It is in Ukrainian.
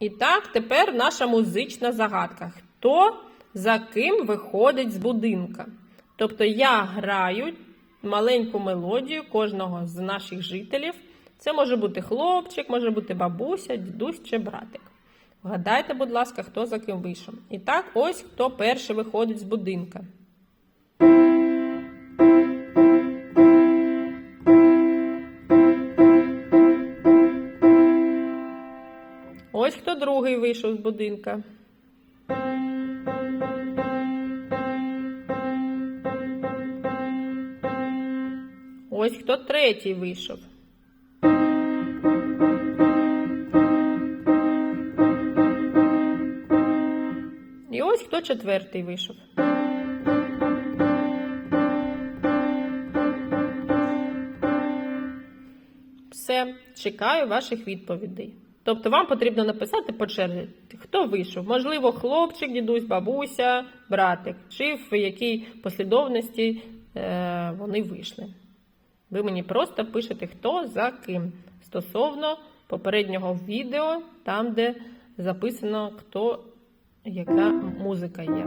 І так, тепер наша музична загадка. Хто за ким виходить з будинка? Тобто я граю маленьку мелодію кожного з наших жителів. Це може бути хлопчик, може бути бабуся, дідусь чи братик. Вгадайте, будь ласка, хто за ким вийшов. І так, ось хто перший виходить з будинка. Ось хто другий вийшов з будинка. Ось хто третій вийшов. І ось хто четвертий вийшов. Все, чекаю ваших відповідей. Тобто вам потрібно написати по черзі, хто вийшов. Можливо, хлопчик, дідусь, бабуся, братик, чи в якій послідовності е, вони вийшли. Ви мені просто пишете, хто за ким стосовно попереднього відео, там, де записано, хто, яка музика є.